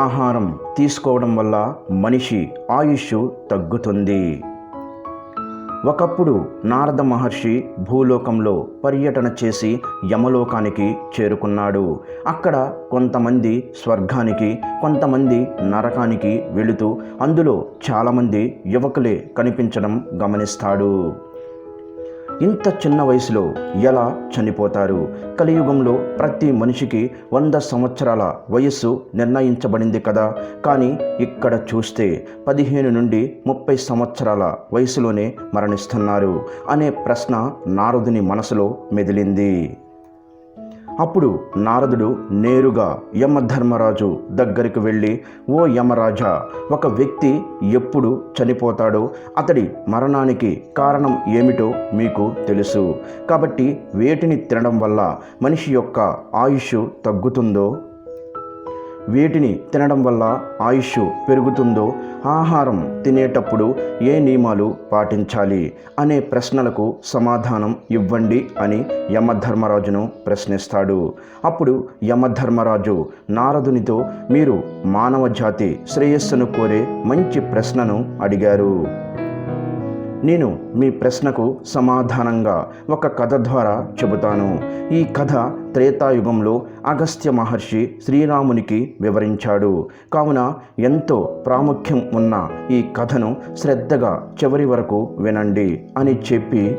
ఆహారం తీసుకోవడం వల్ల మనిషి ఆయుష్ తగ్గుతుంది. ఒకప్పుడు నారద మహర్షి భూలోకంలో పర్యటన చేసి యమలోకానికి చేరుకున్నాడు. అక్కడ కొంతమంది స్వర్గానికి కొంతమంది నరకానికి వెళుతూ అందులో చాలామంది యువకులే కనిపించడం గమనిస్తాడు. ఇంత చిన్న వయసులో ఎలా చనిపోతారు? కలియుగంలో ప్రతి మనిషికి వంద సంవత్సరాల వయస్సు నిర్ణయించబడింది కదా. కానీ ఇక్కడ చూస్తే పదిహేను నుండి ముప్పై సంవత్సరాల వయసులోనే మరణిస్తున్నారు అనే ప్రశ్న నారదుని మనసులో మెదిలింది. అప్పుడు నారదుడు నేరుగా యమధర్మరాజు దగ్గరికి వెళ్ళి ఓ యమరాజా ఒక వ్యక్తి ఎప్పుడు చనిపోతాడో అతడి మరణానికి కారణం ఏమిటో మీకు తెలుసు. కాబట్టి వేటిని తినడం వల్ల మనిషి యొక్క ఆయుష్ తగ్గుతుందో వీటిని తినడం వల్ల ఆయుష్ పెరుగుతుందో ఆహారం తినేటప్పుడు ఏ నియమాలు పాటించాలి అనే ప్రశ్నలకు సమాధానం ఇవ్వండి అని యమధర్మరాజును ప్రశ్నిస్తాడు. అప్పుడు యమధర్మరాజు నారదునితో మీరు మానవ జాతి శ్రేయస్సును కోరే మంచి ప్రశ్నను అడిగారు. నేను మీ ప్రశ్నకు సమాధానంగా ఒక కథ ద్వారా చెబుతాను. ఈ కథ త్రేతాయుగంలో అగస్త్య మహర్షి శ్రీరామునికి వివరించాడు. కావున ఎంతో ప్రాముఖ్యం ఉన్న ఈ కథను శ్రద్ధగా చివరి వరకు వినండి అని చెప్పి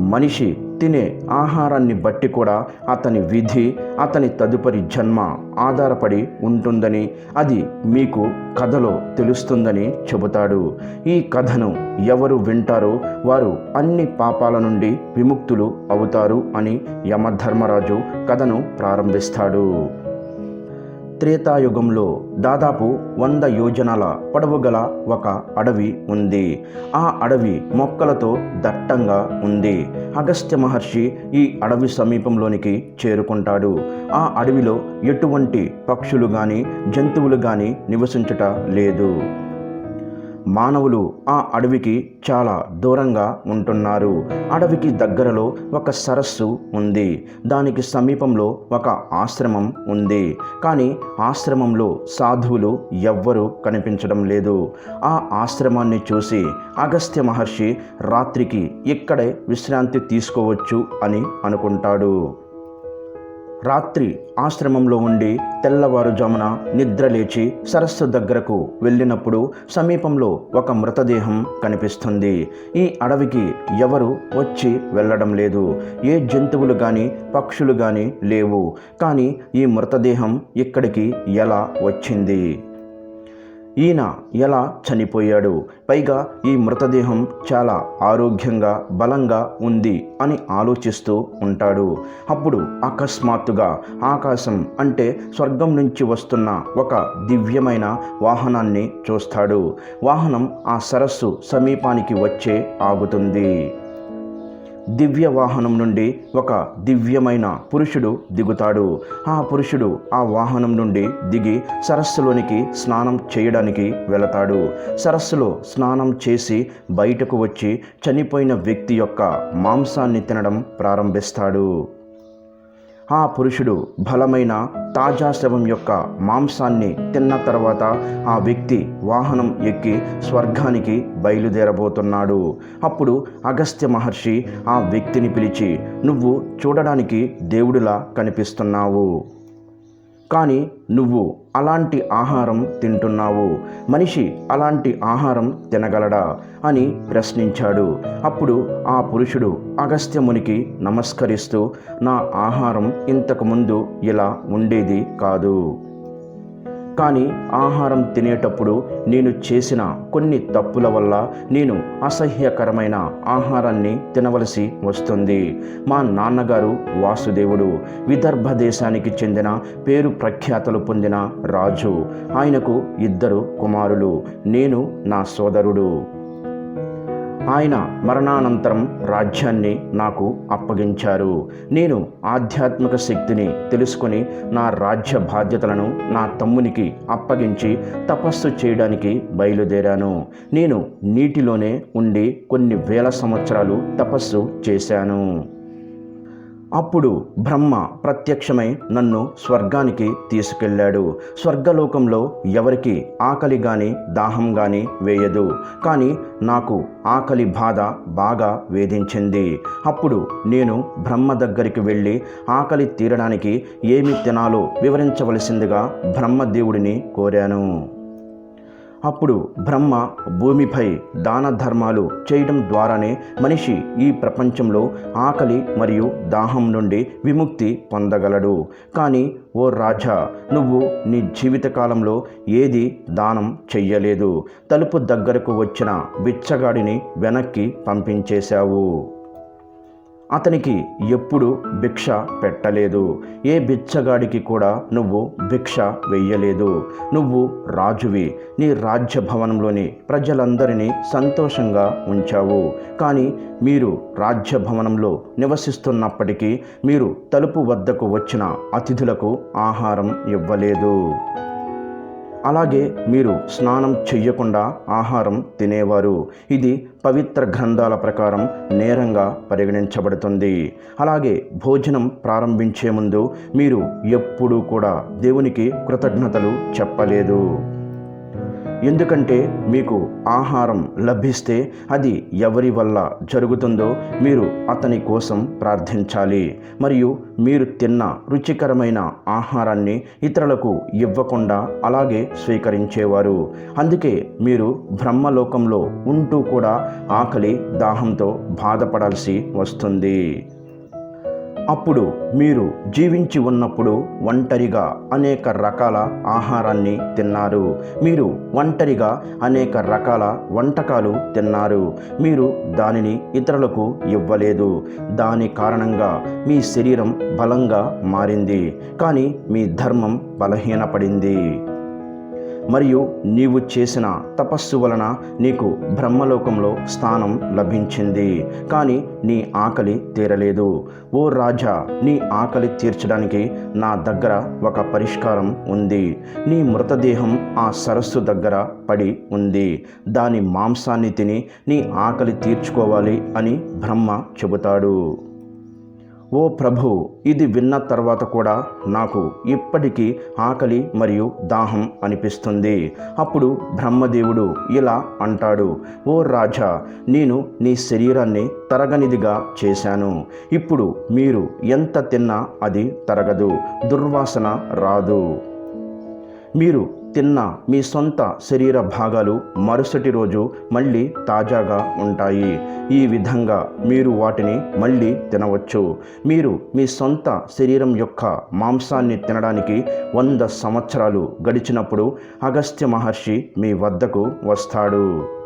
మనిషి తినే ఆహారాన్ని బట్టి కూడా అతని విధి అతని తదుపరి జన్మ ఆధారపడి ఉంటుందని అది మీకు కథలో తెలుస్తుందని చెబుతాడు. ఈ కథను ఎవరు వింటారో వారు అన్ని పాపాల నుండి విముక్తులు అవుతారు అని యమధర్మరాజు కథను ప్రారంభిస్తాడు. త్రేతాయుగంలో దాదాపు వంద యోజనాల పొడవు గల ఒక అడవి ఉంది. ఆ అడవి మొక్కలతో దట్టంగా ఉంది. అగస్త్య మహర్షి ఈ అడవి సమీపంలోనికి చేరుకుంటాడు. ఆ అడవిలో ఎటువంటి పక్షులు కానీ జంతువులు కానీ నివసించుట లేదు. మానవులు ఆ అడవికి చాలా దూరంగా ఉంటున్నారు. అడవికి దగ్గరలో ఒక సరస్సు ఉంది. దానికి సమీపంలో ఒక ఆశ్రమం ఉంది. కానీ ఆశ్రమంలో సాధువులు ఎవ్వరూ కనిపించడం లేదు. ఆ ఆశ్రమాన్ని చూసి అగస్త్య మహర్షి రాత్రికి ఇక్కడే విశ్రాంతి తీసుకోవచ్చు అని అనుకుంటాడు. రాత్రి ఆశ్రమంలో ఉండి తెల్లవారుజామున నిద్ర లేచి సరస్సు దగ్గరకు వెళ్ళినప్పుడు సమీపంలో ఒక మృతదేహం కనిపిస్తుంది. ఈ అడవికి ఎవరు వచ్చి వెళ్ళడం లేదు. ఏ జంతువులు కానీ పక్షులు కానీ లేవు. కానీ ఈ మృతదేహం ఇక్కడికి ఎలా వచ్చింది? ఈయన ఎలా చనిపోయాడు? పైగా ఈ మృతదేహం చాలా ఆరోగ్యంగా బలంగా ఉంది అని ఆలోచిస్తూ ఉంటాడు. అప్పుడు అకస్మాత్తుగా ఆకాశం అంటే స్వర్గం నుంచి వస్తున్న ఒక దివ్యమైన వాహనాన్ని చూస్తాడు. వాహనం ఆ సరస్సు సమీపానికి వచ్చే ఆగుతుంది. దివ్య వాహనం నుండి ఒక దివ్యమైన పురుషుడు దిగుతాడు. ఆ పురుషుడు ఆ వాహనం నుండి దిగి సరస్సులోనికి స్నానం చేయడానికి వెళతాడు. సరస్సులో స్నానం చేసి బయటకు వచ్చి చనిపోయిన వ్యక్తి యొక్క మాంసాన్ని తినడం ప్రారంభిస్తాడు. ఆ పురుషుడు బలమైన తాజా శవం యొక్క మాంసాన్ని తిన్న తర్వాత ఆ వ్యక్తి వాహనం ఎక్కి స్వర్గానికి బయలుదేరబోతున్నాడు. అప్పుడు అగస్త్య మహర్షి ఆ వ్యక్తిని పిలిచి నువ్వు చూడడానికి దేవుడిలా కనిపిస్తున్నావు. కానీ నువ్వు అలాంటి ఆహారం తింటున్నావు. మనిషి అలాంటి ఆహారం తినగలడా? అని ప్రశ్నించాడు. అప్పుడు ఆ పురుషుడు అగస్త్యమునికి నమస్కరిస్తూ నా ఆహారం ఇంతకుముందు ఇలా ఉండేది కాదు. కానీ ఆహారం తినేటప్పుడు నేను చేసిన కొన్ని తప్పుల వల్ల నేను అసహ్యకరమైన ఆహారాన్ని తినవలసి వస్తుంది. మా నాన్నగారు వాసుదేవుడు విదర్భ దేశానికి చెందిన పేరు ప్రఖ్యాతలు పొందిన రాజు. ఆయనకు ఇద్దరు కుమారులు. నేను నా సోదరుడు. ఆయన మరణానంతరం రాజ్యాన్ని నాకు అప్పగించారు. నేను ఆధ్యాత్మిక శక్తిని తెలుసుకొని నా రాజ్య బాధ్యతలను నా తమ్మునికి అప్పగించి తపస్సు చేయడానికి బయలుదేరాను. నేను నీటిలోనే ఉండి కొన్ని వేల సంవత్సరాలు తపస్సు చేశాను. అప్పుడు బ్రహ్మ ప్రత్యక్షమై నన్ను స్వర్గానికి తీసుకెళ్ళాడు. స్వర్గలోకంలో ఎవరికి ఆకలి గాని దాహం గాని వేయదు. కానీ నాకు ఆకలి బాధ బాగా వేధించింది. అప్పుడు నేను బ్రహ్మ దగ్గరికి వెళ్ళి ఆకలి తీరడానికి ఏమి తినాలో వివరించవలసిందిగా బ్రహ్మదేవుడిని కోరాను. అప్పుడు బ్రహ్మ భూమిపై దాన ధర్మాలు చేయడం ద్వారానే మనిషి ఈ ప్రపంచంలో ఆకలి మరియు దాహం నుండి విముక్తి పొందగలడు. కానీ ఓ రాజా నువ్వు నీ జీవితకాలంలో ఏది దానం చెయ్యలేదు. తలుపు దగ్గరకు వచ్చిన బిచ్చగాడిని వెనక్కి పంపించేశావు. అతనికి ఎప్పుడు భిక్ష పెట్టలేదు. ఏ బిచ్చగాడికి కూడా నువ్వు భిక్ష వెయ్యలేదు. నువ్వు రాజువి. నీ రాజ్య భవనంలోని ప్రజలందరినీ సంతోషంగా ఉంచావు. కానీ మీరు రాజ్య భవనంలో నివసిస్తున్నప్పటికీ మీరు తలుపు వద్దకు వచ్చిన అతిథులకు ఆహారం ఇవ్వలేదు. అలాగే మీరు స్నానం చెయ్యకుండా ఆహారం తినేవారు. ఇది పవిత్ర గ్రంథాల ప్రకారం నేరంగా పరిగణించబడుతుంది. అలాగే భోజనం ప్రారంభించే ముందు మీరు ఎప్పుడూ కూడా దేవునికి కృతజ్ఞతలు చెప్పలేదు. ఎందుకంటే మీకు ఆహారం లభిస్తే అది ఎవరి వల్ల జరుగుతుందో మీరు అతని కోసం ప్రార్థించాలి. మరియు మీరు తిన్న రుచికరమైన ఆహారాన్ని ఇతరులకు ఇవ్వకుండా అలాగే స్వీకరించేవారు. అందుకే మీరు బ్రహ్మలోకంలో ఉంటూ కూడా ఆకలి దాహంతో బాధపడాల్సి వస్తుంది. అప్పుడు మీరు జీవించి ఉన్నప్పుడు ఒంటరిగా అనేక రకాల ఆహారాన్ని తిన్నారు. మీరు ఒంటరిగా అనేక రకాల వంటకాలు తిన్నారు. మీరు దానిని ఇతరులకు ఇవ్వలేదు. దాని కారణంగా మీ శరీరం బలంగా మారింది. కానీ మీ ధర్మం బలహీనపడింది. మరియు నీవు చేసిన తపస్సు వలన నీకు బ్రహ్మలోకంలో స్థానం లభించింది. కానీ నీ ఆకలి తీరలేదు. ఓ రాజా నీ ఆకలి తీర్చడానికి నా దగ్గర ఒక పరిష్కారం ఉంది. నీ మృతదేహం ఆ సరస్సు దగ్గర పడి ఉంది. దాని మాంసాన్ని తిని నీ ఆకలి తీర్చుకోవాలి అని బ్రహ్మ చెబుతాడు. ఓ ప్రభు ఇది విన్న తర్వాత కూడా నాకు ఇప్పటికీ ఆకలి మరియు దాహం అనిపిస్తుంది. అప్పుడు బ్రహ్మదేవుడు ఇలా అంటాడు ఓ రాజా నేను నీ శరీరాన్ని తరగనిదిగా చేశాను. ఇప్పుడు మీరు ఎంత తిన్నా అది తరగదు దుర్వాసన రాదు. మీరు తిన్న మీ సొంత శరీర భాగాలు మరుసటి రోజు మళ్ళీ తాజాగా ఉంటాయి. ఈ విధంగా మీరు వాటిని మళ్ళీ తినవచ్చు. మీరు మీ సొంత శరీరం యొక్క మాంసాన్ని తినడానికి వంద సంవత్సరాలు గడిచినప్పుడు అగస్త్య మహర్షి మీ వద్దకు వస్తాడు.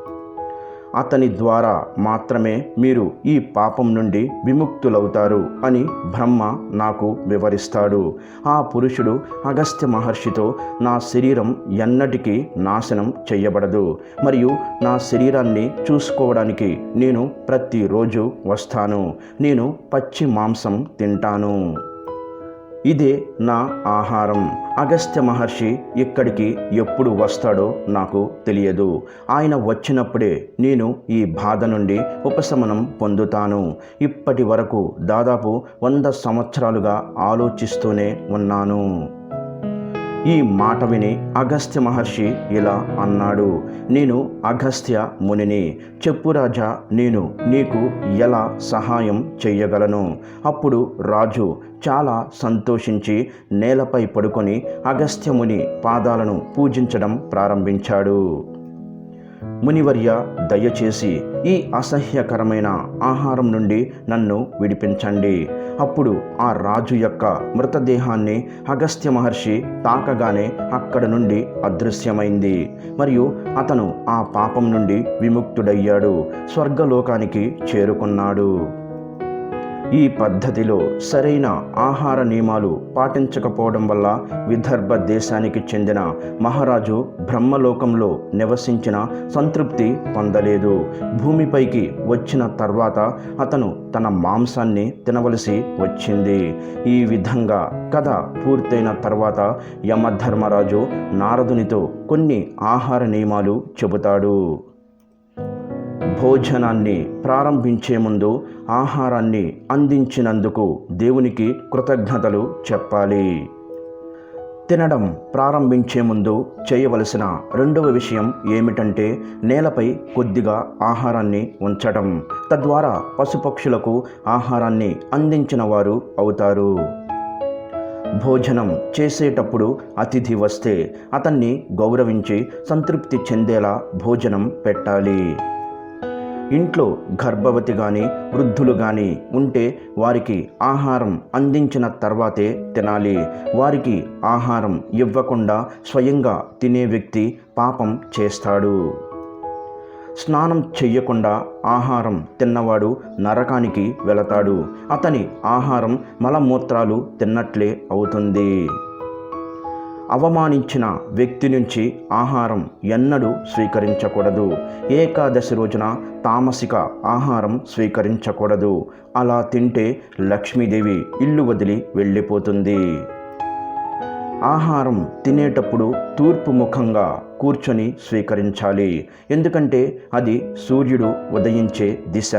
అతని ద్వారా మాత్రమే మీరు ఈ పాపం నుండి విముక్తులవుతారు అని బ్రహ్మ నాకు వివరిస్తాడు. ఆ పురుషుడు అగస్త్య మహర్షితో నా శరీరం ఎన్నటికీ నాశనం చెయ్యబడదు మరియు నా శరీరాన్ని చూసుకోవడానికి నేను ప్రతిరోజు వస్తాను. నేను పచ్చి మాంసం తింటాను. ఇదే నా ఆహారం. అగస్త్య మహర్షి ఇక్కడికి ఎప్పుడు వస్తాడో నాకు తెలియదు. ఆయన వచ్చినప్పుడే నేను ఈ బాధ నుండి ఉపశమనం పొందుతాను. ఇప్పటి వరకు దాదాపు వంద సంవత్సరాలుగా ఆలోచిస్తూనే ఉన్నాను. ఈ మాట విని అగస్త్య మహర్షి ఇలా అన్నాడు నేను అగస్త్య మునిని. చెప్పు రాజా నేను నీకు ఎలా సహాయం చెయ్యగలను? అప్పుడు రాజు చాలా సంతోషించి నేలపై పడుకొని అగస్త్యముని పాదాలను పూజించడం ప్రారంభించాడు. మునివర్య దయచేసి ఈ అసహ్యకరమైన ఆహారం నుండి నన్ను విడిపించండి. అప్పుడు ఆ రాజు యొక్క మృతదేహాన్ని అగస్త్య మహర్షి తాకగానే అక్కడ నుండి అదృశ్యమైంది. మరియు అతను ఆ పాపం నుండి విముక్తుడయ్యాడు స్వర్గలోకానికి చేరుకున్నాడు. ఈ పద్ధతిలో సరైన ఆహార నియమాలు పాటించకపోవడం వల్ల విదర్భ దేశానికి చెందిన మహారాజు బ్రహ్మలోకంలో నివసించిన సంతృప్తి పొందలేదు. భూమిపైకి వచ్చిన తర్వాత అతను తన మాంసాన్ని తినవలసి వచ్చింది. ఈ విధంగా కథ పూర్తయిన తర్వాత యమధర్మరాజు నారదునితో కొన్ని ఆహార నియమాలు చెబుతాడు. భోజనాన్ని ప్రారంభించే ముందు ఆహారాన్ని అందించినందుకు దేవునికి కృతజ్ఞతలు చెప్పాలి. తినడం ప్రారంభించే ముందు చేయవలసిన రెండవ విషయం ఏమిటంటే నేలపై కొద్దిగా ఆహారాన్ని ఉంచడం. తద్వారా పశుపక్షులకు ఆహారాన్ని అందించిన వారు అవుతారు. భోజనం చేసేటప్పుడు అతిథి వస్తే అతన్ని గౌరవించి సంతృప్తి చెందేలా భోజనం పెట్టాలి. ఇంట్లో గర్భవతి కానీ వృద్ధులు కానీ ఉంటే వారికి ఆహారం అందించిన తర్వాతే తినాలి. వారికి ఆహారం ఇవ్వకుండా స్వయంగా తినే వ్యక్తి పాపం చేస్తాడు. స్నానం చెయ్యకుండా ఆహారం తిన్నవాడు నరకానికి వెళతాడు. అతని ఆహారం మలమూత్రాలు తిన్నట్లే అవుతుంది. అవమానించిన వ్యక్తి నుంచి ఆహారం ఎన్నడూ స్వీకరించకూడదు. ఏకాదశి రోజున తామసిక ఆహారం స్వీకరించకూడదు. అలా తింటే లక్ష్మీదేవి ఇల్లు వదిలి వెళ్ళిపోతుంది. ఆహారం తినేటప్పుడు తూర్పు ముఖంగా కూర్చొని స్వీకరించాలి. ఎందుకంటే అది సూర్యుడు ఉదయించే దిశ.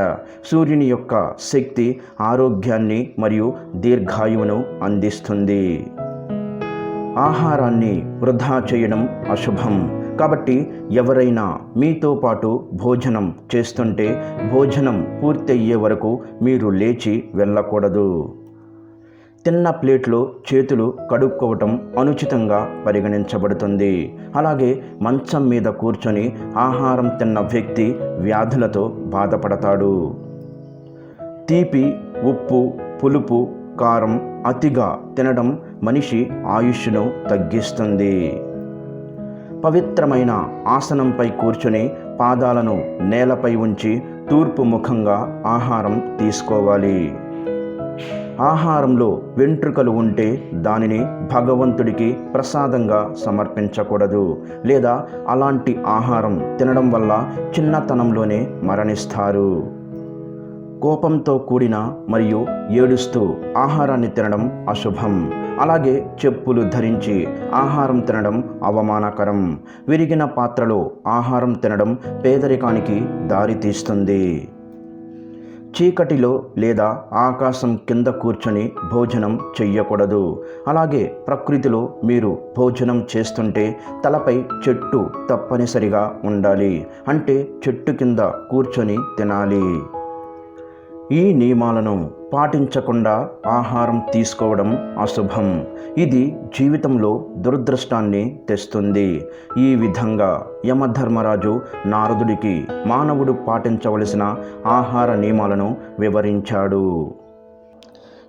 సూర్యుని యొక్క శక్తి ఆరోగ్యాన్ని మరియు దీర్ఘాయువును అందిస్తుంది. ఆహారాన్ని వృధా చేయడం అశుభం. కాబట్టి ఎవరైనా మీతో పాటు భోజనం చేస్తుంటే భోజనం పూర్తయ్యే వరకు మీరు లేచి వెళ్ళకూడదు. తిన్న ప్లేట్లో చేతులు కడుక్కోవటం అనుచితంగా పరిగణించబడుతుంది. అలాగే మంచం మీద కూర్చొని ఆహారం తిన్న వ్యక్తి వ్యాధులతో బాధపడతాడు. తీపి ఉప్పు పులుపు కారం అతిగా తినడం మనిషి ఆయుష్ను తగ్గిస్తుంది. పవిత్రమైన ఆసనంపై కూర్చొని పాదాలను నేలపై ఉంచి తూర్పు ముఖంగా ఆహారం తీసుకోవాలి. ఆహారంలో వెంట్రుకలు ఉంటే దానిని భగవంతుడికి ప్రసాదంగా సమర్పించకూడదు. లేదా అలాంటి ఆహారం తినడం వల్ల చిన్నతనంలోనే మరణిస్తారు. కోపంతో కూడిన మరియు ఏడుస్తూ ఆహారాన్ని తినడం అశుభం. అలాగే చెప్పులు ధరించి ఆహారం తినడం అవమానకరం. విరిగిన పాత్రలో ఆహారం తినడం పేదరికానికి దారితీస్తుంది చీకటిలో లేదా ఆకాశం కింద కూర్చొని భోజనం చెయ్యకూడదు. అలాగే ప్రకృతిలో మీరు భోజనం చేస్తుంటే తలపై చెట్టు తప్పనిసరిగా ఉండాలి. అంటే చెట్టు కింద కూర్చొని తినాలి. ఈ నియమాలను పాటించకుండా ఆహారం తీసుకోవడం అశుభం. ఇది జీవితంలో దురదృష్టాన్ని తెస్తుంది. ఈ విధంగా యమధర్మరాజు నారదుడికి మానవుడు పాటించవలసిన ఆహార నియమాలను వివరించాడు.